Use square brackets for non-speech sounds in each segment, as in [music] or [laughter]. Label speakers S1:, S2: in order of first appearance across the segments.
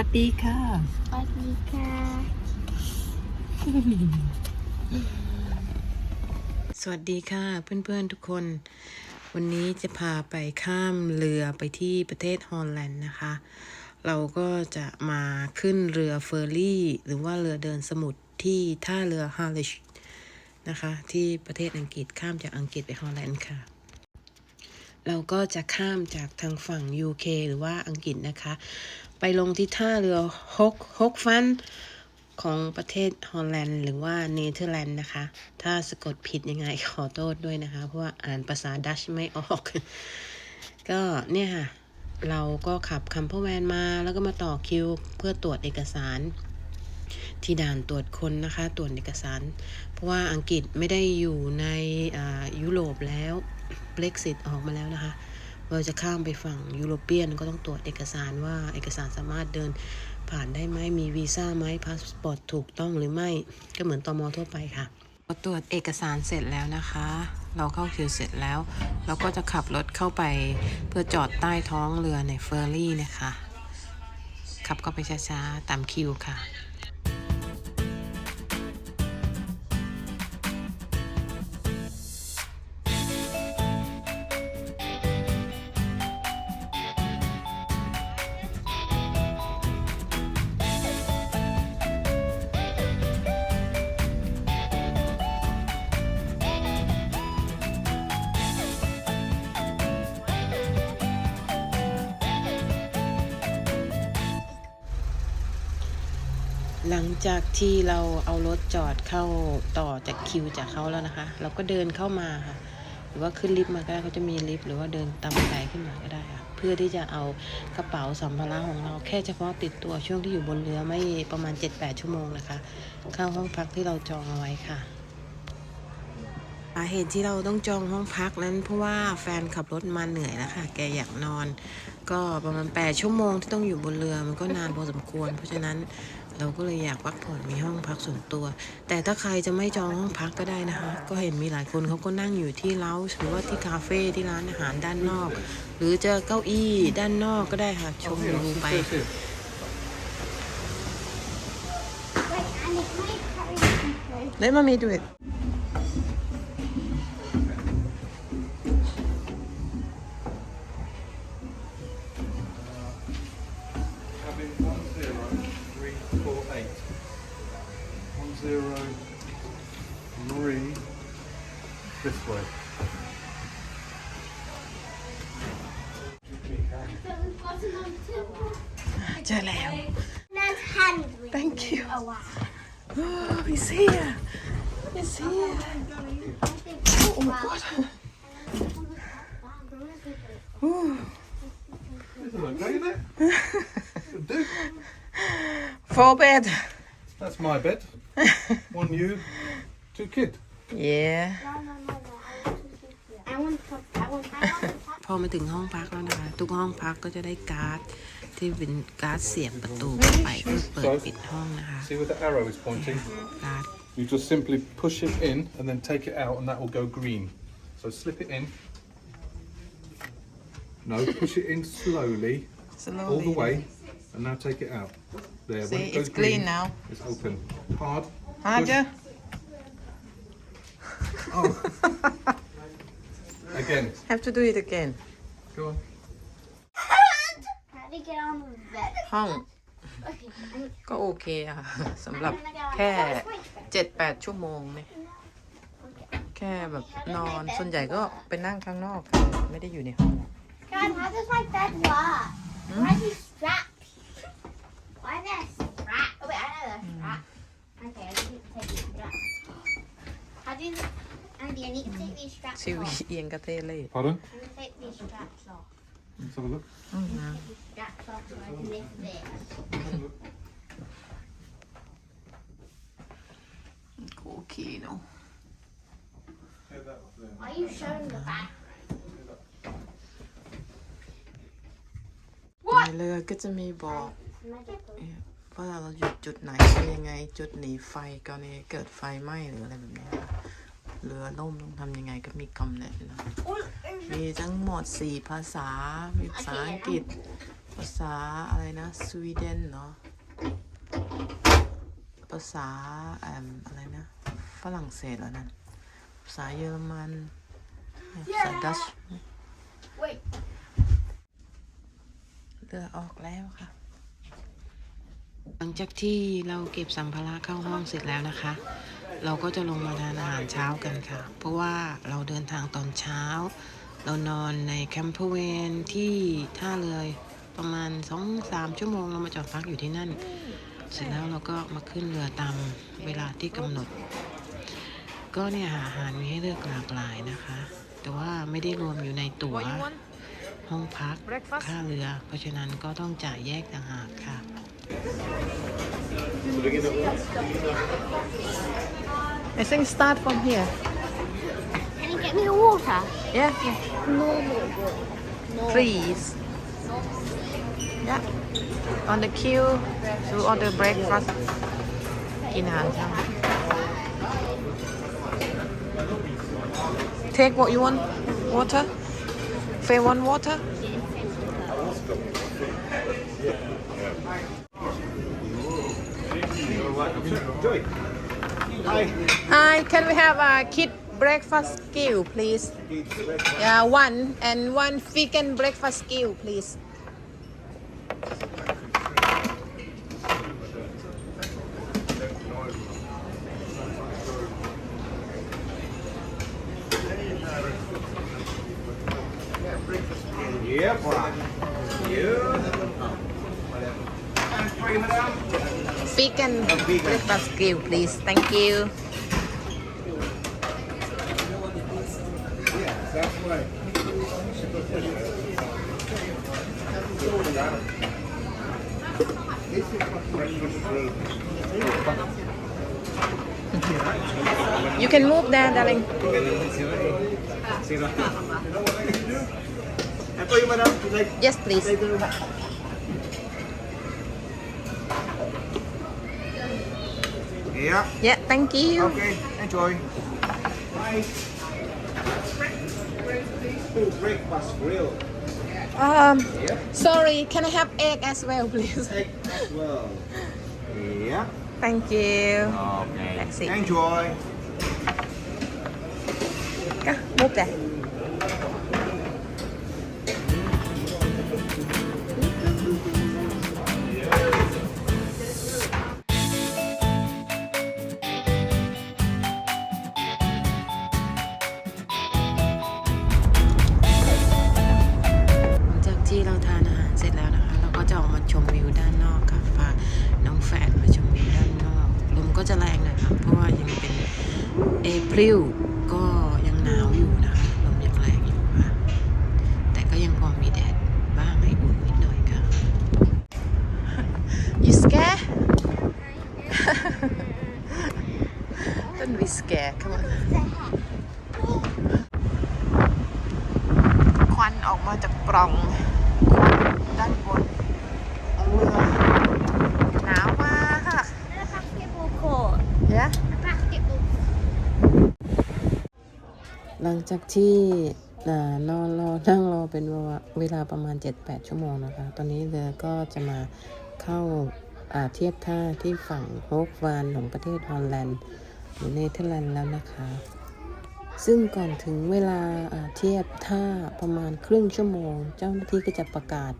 S1: วัสดีค่ะ
S2: สวัสดีค่ะ
S1: สวัสดีค่ะ เพื่อนๆทุกคน วันนี้จะพาไปข้ามเรือไปที่ประเทศฮอลแลนด์นะคะ เราก็จะมาขึ้นเรือเฟอร์รี่ หรือว่าเรือเดินสมุทรที่ท่าเรือฮาร์เลชนะคะ ที่ประเทศอังกฤษข้ามจากอังกฤษไปฮอลแลนด์ค่ะ เราก็จะข้ามจากทางฝั่ง UK หรือว่าอังกฤษนะคะ ไปลงที่ท่าเรือฮกฮกฟันของประเทศฮอลแลนด์ หรือว่าเนเธอร์แลนด์นะคะ ถ้าสะกดผิดยังไงขอโทษด้วยนะคะ เพราะว่าอ่านภาษาดัชไม่ออก ก็เนี่ยค่ะ เราก็ขับคัมเพอร์แวนมา แล้วก็มาต่อคิวเพื่อตรวจเอกสาร ที่ด่านตรวจคนนะคะ ตรวจเอกสาร เพราะว่าอังกฤษไม่ได้อยู่ในยุโรปแล้ว Brexit ออกมาแล้วนะคะเราจะข้ามไปฝั่งยุโรเปียนก็ต้องตรวจเอกสารว่าเอกสารสามารถเดินผ่านได้ไหมมีวีซ่าไหมพาสปอร์ตถูกต้องหรือไม่ก็เหมือนตอมอทั่วไปค่ะพอตรวจเอกสารเสร็จแล้วนะคะ เราเข้าคิวเสร็จแล้ว เราก็จะขับรถเข้าไปเพื่อจอดใต้ท้องเรือในเฟอร์รี่นะคะ ขับเข้าไปช้าๆ ตามคิวค่ะ หลังจากที่เราเอารถจอดเข้าต่อจากคิวจากเขาแล้วนะคะ เราก็เดินเข้ามาค่ะ หรือว่าขึ้นลิฟต์มาก็ได้เขาจะมีลิฟต์หรือว่าเดินตามบันไดขึ้นมาก็ได้ค่ะ เพื่อที่จะเอากระเป๋าสัมภาระของเราแค่เฉพาะติดตัวช่วงที่อยู่บนเรือไม่ประมาณ 7-8 ชั่วโมงนะคะ เข้าห้องพักที่เราจองเอาไว้ค่ะสาเหตุที่เราต้องจองห้องพักนั้นเพราะว่าแฟนขับรถมาเหนื่อยแล้วค่ะ แกอยากนอน ก็ประมาณ 8 ชั่วโมงที่ต้องอยู่บนเรือมันก็นานพอสมควร เพราะฉะนั้น เราก็เลยอยากพักผ่อนมีห้องพักส่วนตัว แต่ถ้าใครจะไม่จองห้องพักก็ได้นะคะ ก็เห็นมีหลายคนเขาก็นั่งอยู่ที่เล้าหรือว่าที่คาเฟ่ที่ร้านอาหารด้านนอก หรือจะเก้าอี้ด้านนอกก็ได้ค่ะชมวิวไป
S2: Wait, and it might carry
S1: เล่นมามีดูด
S3: zero three this way.
S2: Jaleo.
S1: Thank you.
S2: Oh,
S1: he's here. He's here. Oh my god. [laughs] Ooh. Full bed.
S3: That's my bed. [laughs] One you, two kid.
S1: yeah
S2: No, no, no, no. I want to I want I want to
S1: พอมาถึงห้องพักแล้วนะคะ ทุกห้องพักก็จะได้การ์ดที่เป็นการ์ดเสียบประตูเข้าไปเพื่อเปิดปิดห้องนะคะ
S3: See where the arrow is pointing?
S1: การ์ด
S3: You just simply push it in and then take it out, and that will go green. So slip it in. No, push it in slowly, all the way, And now take it out. There. when
S1: See,
S3: it goes
S1: it's clean now.
S3: It's open. Hard.
S1: Harder.
S3: Oh. Again.
S1: Have to do it again.
S3: Go on.
S2: How to get on the bed.
S1: ห้อง
S2: Okay. I'm
S1: ก็โอเคอะค่ะสำหรับแค่เจ็ดแปดชั่วโมงเนี่ยแค่แบบนอนส่วนใหญ่ก็ไปนั่งข้างนอกค่ะไม่ได้อยู่ในห้อง
S2: Guys, how does my bed work? Why are these straps? Why are there straps? Oh wait, I know there's straps. Okay, I need to take these straps. How do you, Andy? I need to take these straps
S1: ชีวิต
S2: off.
S1: เอียงกระเทเล่
S3: Pardon?
S2: I'm gonna take these straps off.
S3: Let's have a look.
S2: These straps off so I can lift this.
S1: โอเคเนาะ
S2: Are you showing the back?
S1: ในเรือ ก็จะมีบอก
S2: Magical.
S1: ว่าเราหยุดจุดไหนเป็นยังไง จุดหนีไฟกรณีเกิดไฟไหม้หรืออะไรแบบนี้ค่ะเรือล่มต้องทำยังไงก็มีคำแนะนำมีทั้งหมดสี่ภาษา มีภาษาอังกฤษ ภาษาอะไรนะสวีเดนเนาะภาษาเอ่มอะไรนะ ฝรั่งเศสแล้วนั่นภาษาเยอรมันภาษาดัช
S2: Wait.
S1: เรือออกแล้วค่ะ หลังจากที่เราเก็บสัมภาระเข้าห้องเสร็จแล้วนะคะ เราก็จะลงมาทานอาหารเช้ากันค่ะ เพราะว่าเราเดินทางตอนเช้า เรานอนในแคมป์เวนที่ท่าเรือประมาณ 2-3 ชั่วโมงเรามาจอดพักอยู่ที่นั่น เสร็จแล้วเราก็มาขึ้นเรือตามเวลาที่กำหนด ก็เนี่ยอาหารมีให้เลือกหลากหลายนะคะ แต่ว่าไม่ได้รวมอยู่ในตั๋วห้องพักค่าเรือ เพราะฉะนั้นก็ต้องจ่ายแยกต่างหากค่ะ I think start from here
S2: Can you get me a water?
S1: yeah
S2: Normal water. Normal.
S1: please yeah on the queue to order breakfast กินอาหารเช้า take what you want water Faye want water
S3: Hi.
S1: Hi, can we have a kid breakfast skill, please? Yeah, one and one vegan breakfast skill, please.
S3: Yep.
S1: Vegan breakfast skill, please. Thank you. You can move there, darling.
S3: And for you, madam, like
S1: Yes, please.
S3: Yeah.
S1: Yeah, thank you.
S3: Okay. Enjoy. Bye. Breakfast grill.
S1: Um, sorry, can I have egg as well, please?
S3: Egg as well. Yeah.
S1: Thank you.
S3: Okay.
S1: That's it.
S3: Enjoy.
S1: Go, move there. เอพริลก็ยังหนาวอยู่นะคะ ลมยังแรงอยู่ค่ะ แต่ก็ยังพอมีแดดบ้างให้อุ่นนิดหน่อยค่ะ you scared don't be scared come on ควันออกมาจากปล่องควันด้านบนเรือหนาวมาก
S2: And a basketball court.
S1: เย
S2: A basketball court.
S1: ห ลังจากที่นอนรอนั่งรอเป็นเวลาประมาณ 7-8 ชั่วโมงนะคะ ตอนนี้เรือก็จะมาเข้าอาเทียบท่าที่ฝั่งโฮกวานของประเทศฮอลแลนด์หรือเนเธอร์แลนด์แล้วนะคะ ซึ่งก่อนถึงเวลาอาเทียบท่าประมาณครึ่งชั่วโมง เจ้าหน้าที่ก็จะประกาศ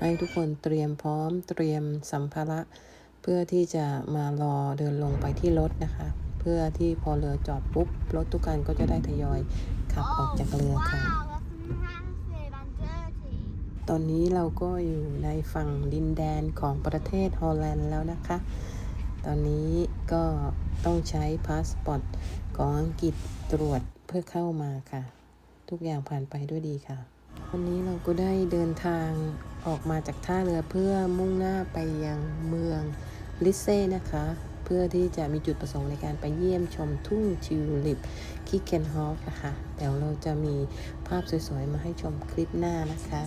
S1: ให้ทุกคนเตรียมพร้อมเตรียมสัมภาระ เพื่อที่จะมารอเดินลงไปที่รถนะคะ พื่อที่พอเรือจอดปุ๊บ รถทุกคันก็จะได้ทยอยขับออกจากเรือค่ะ ตอนนี้เราก็อยู่ในฝั่งดินแดนของประเทศฮอลแลนด์แล้วนะคะ ตอนนี้ก็ต้องใช้พาสปอร์ตของอังกฤษตรวจเพื่อเข้ามาค่ะ ทุกอย่างผ่านไปด้วยดีค่ะ วันนี้เราก็ได้เดินทางออกมาจากท่าเรือเพื่อมุ่งหน้าไปยังเมืองลิเซ่นะคะ เพื่อที่จะมีจุดประสงค์ในการไปเยี่ยมชมทุ่งทิวลิปคิเคนฮอฟนะคะเดี๋ยวเราจะมีภาพสวยๆ มาให้ชมคลิปหน้านะคะ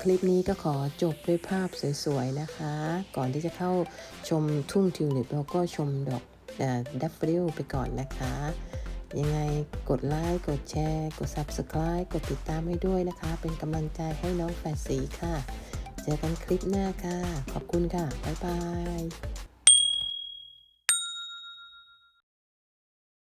S1: คลิปนี้ก็ขอจบด้วยภาพสวยๆนะคะ ก่อนที่จะเข้าชมทุ่งทิวลิปเราก็ชมดอกดัฟฟิลไปก่อนนะคะยังไงกดไลค์กดแชร์ กด Subscribe กดติดตามให้ด้วยนะคะ เป็นกำลังใจให้น้องแฝดสีค่ะ เจอกันคลิปหน้าค่ะ ขอบคุณค่ะ บ๊ายบาย